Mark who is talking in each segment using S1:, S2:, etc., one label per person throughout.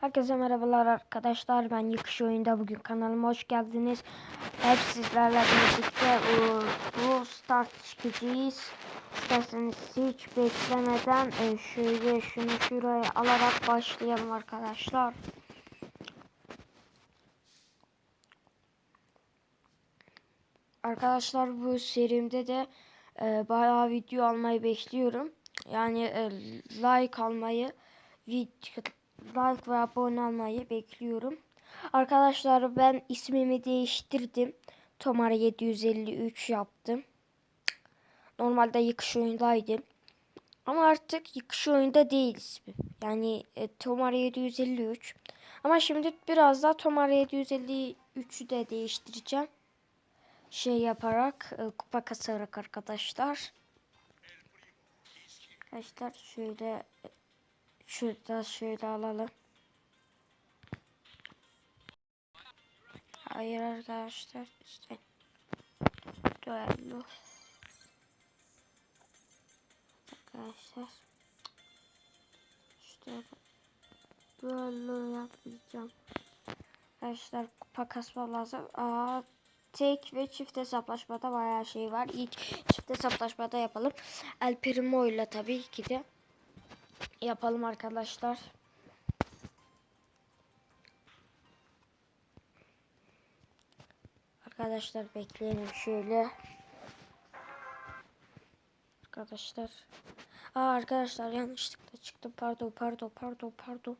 S1: Herkese merhabalar arkadaşlar. Ben Yıkış Oyunda bugün kanalıma hoş geldiniz. Hep sizlerle birlikte bu, start çıkacağız. İsterseniz hiç beklemeden e, şöyle şunu şuraya alarak başlayalım arkadaşlar. Arkadaşlar bu serimde de e, bayağı video almayı bekliyorum. Yani e, like almayı, video, like ve abone olmayı bekliyorum. Arkadaşlar ben ismimi değiştirdim. Tomar 753 yaptım. Normalde yıkış oyundaydım. Ama artık yıkış oyunda değil ismi. Yani e, Tomar 753. Ama şimdi biraz daha Tomar 753'ü de değiştireceğim. Şey yaparak e, kupa kasarak arkadaşlar. Arkadaşlar şöyle şurada şöyle alalım. Hayır arkadaşlar işte duello. Arkadaşlar işte duello yapmayacağım. Arkadaşlar kupa kasma lazım. Aa, tek ve çift hesaplaşmada bayağı şey var. İlk çift hesaplaşmada yapalım. El Primo ile tabii ki de yapalım arkadaşlar. Arkadaşlar bekleyelim şöyle. Arkadaşlar. Aa arkadaşlar yanlışlıkla çıktı. Pardon pardon pardon pardon.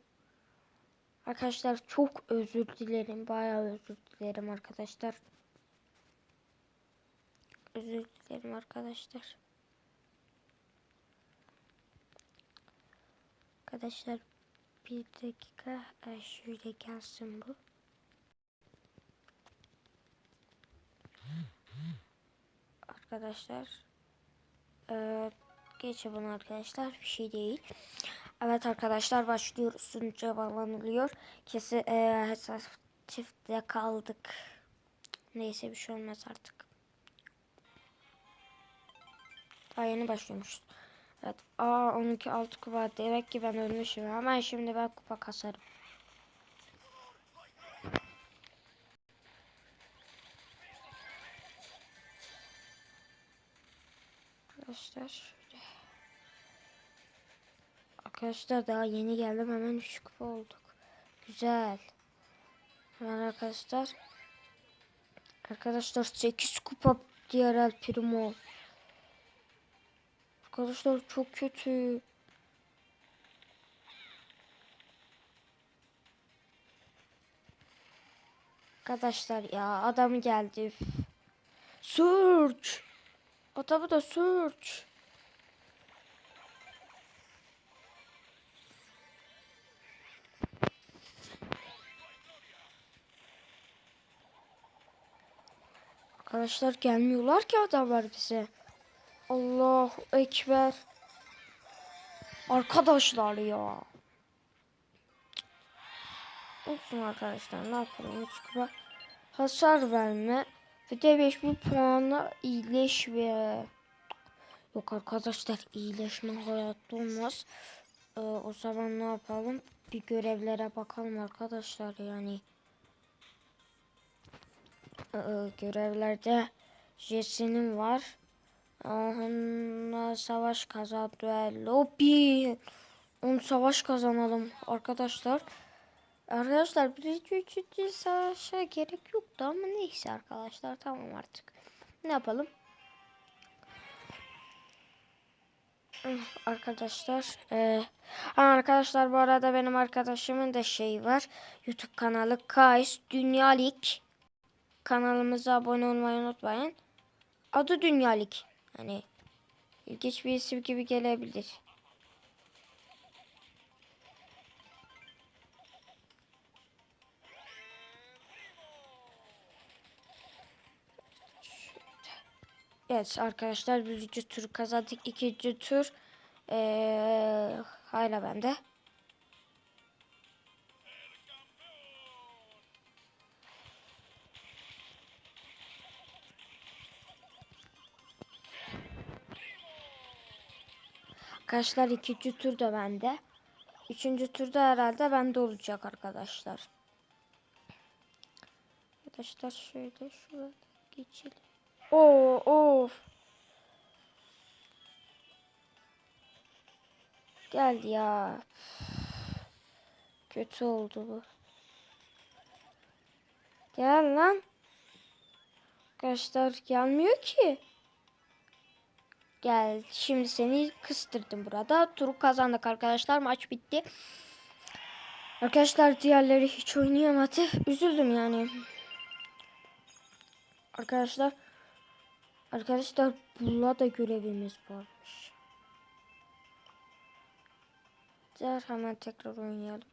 S1: Arkadaşlar çok özür dilerim. Bayağı özür dilerim arkadaşlar. Özür dilerim arkadaşlar. Arkadaşlar bir dakika Ee, şöyle gelsin bu. Arkadaşlar ee, geçe bunu arkadaşlar bir şey değil. Evet arkadaşlar başlıyoruz. Sunucuya bağlanılıyor. Kesin ee, hesap çiftte kaldık. Neyse bir şey olmaz artık. Daha yeni başlıyormuşuz. Evet. Aa 12 6 kupa. Demek ki ben ölmüşüm. Hemen şimdi ben kupa kasarım. Arkadaşlar şöyle. Arkadaşlar daha yeni geldim. Hemen 3 kupa olduk. Güzel. Hemen arkadaşlar. Arkadaşlar 8 kupa diğer El Primo. Arkadaşlar çok kötü. Arkadaşlar ya adamı geldi. Search. Adamı da search. Arkadaşlar gelmiyorlar ki adamlar bize. Allahu Ekber. Arkadaşlar ya. Olsun arkadaşlar ne yapalım kupa hasar verme ve de 5000 puanla iyileşme. Yok arkadaşlar iyileşme hayatta olmaz. Ee, o zaman ne yapalım? Bir görevlere bakalım arkadaşlar yani. Ee, görevlerde Jesse'nin var. Onunla savaş kazan duello. Bir. Onu savaş kazanalım arkadaşlar. Arkadaşlar birinci üçüncü savaşa gerek yoktu ama neyse arkadaşlar tamam artık. Ne yapalım? Arkadaşlar e, arkadaşlar bu arada benim arkadaşımın da şey var. YouTube kanalı Kais Dünya Lig. Kanalımıza abone olmayı unutmayın. Adı Dünya Lig. Hani ilginç bir isim gibi gelebilir. Evet arkadaşlar birinci tur kazandık. ikinci tur ee, hala bende. Arkadaşlar ikinci tur da bende. Üçüncü turda herhalde bende olacak arkadaşlar. Arkadaşlar şöyle şurada geçelim. Oo of. Geldi ya. Kötü oldu bu. Gel lan. Arkadaşlar gelmiyor ki. Gel. Şimdi seni kıstırdım burada. Turu kazandık arkadaşlar. Maç bitti. Arkadaşlar diğerleri hiç oynayamadı. Üzüldüm yani. Arkadaşlar. Arkadaşlar burada da görevimiz varmış. Gel hemen tekrar oynayalım.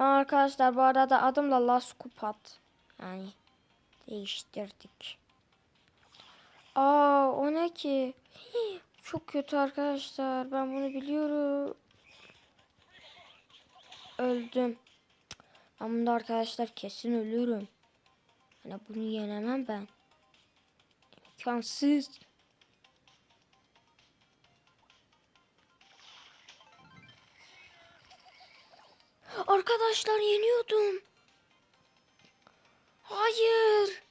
S1: Ha arkadaşlar bu arada adım da Las Kupat. Yani değiştirdik. Aa o ne ki? Çok kötü arkadaşlar. Ben bunu biliyorum. Öldüm. Ben bunda arkadaşlar kesin ölürüm. Yani bunu yenemem ben. İmkansız. Arkadaşlar yeniyordum. Hayır.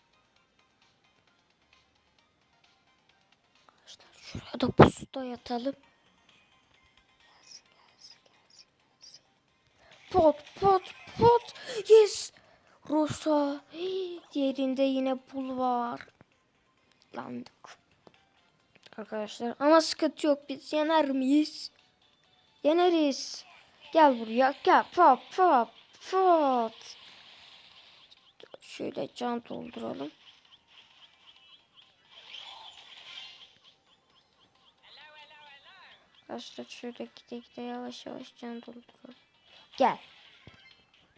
S1: Arkadaşlar şuraya da pusuda yatalım. Pot pot pot. Yes. Rosa. Hii, Diğerinde yine pul var. Landık. Arkadaşlar ama sıkıntı yok. Biz yener miyiz? Yeneriz. Gel buraya. Gel. Pop pop pop. Şöyle can dolduralım. Arkadaşlar şöyle gide gide yavaş yavaş can dolduralım. Gel.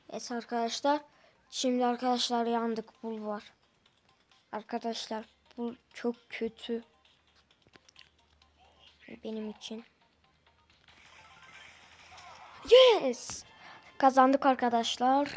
S1: Evet arkadaşlar. Şimdi arkadaşlar yandık. Bul var. Arkadaşlar bu çok kötü. Benim için. Yes. Kazandık arkadaşlar.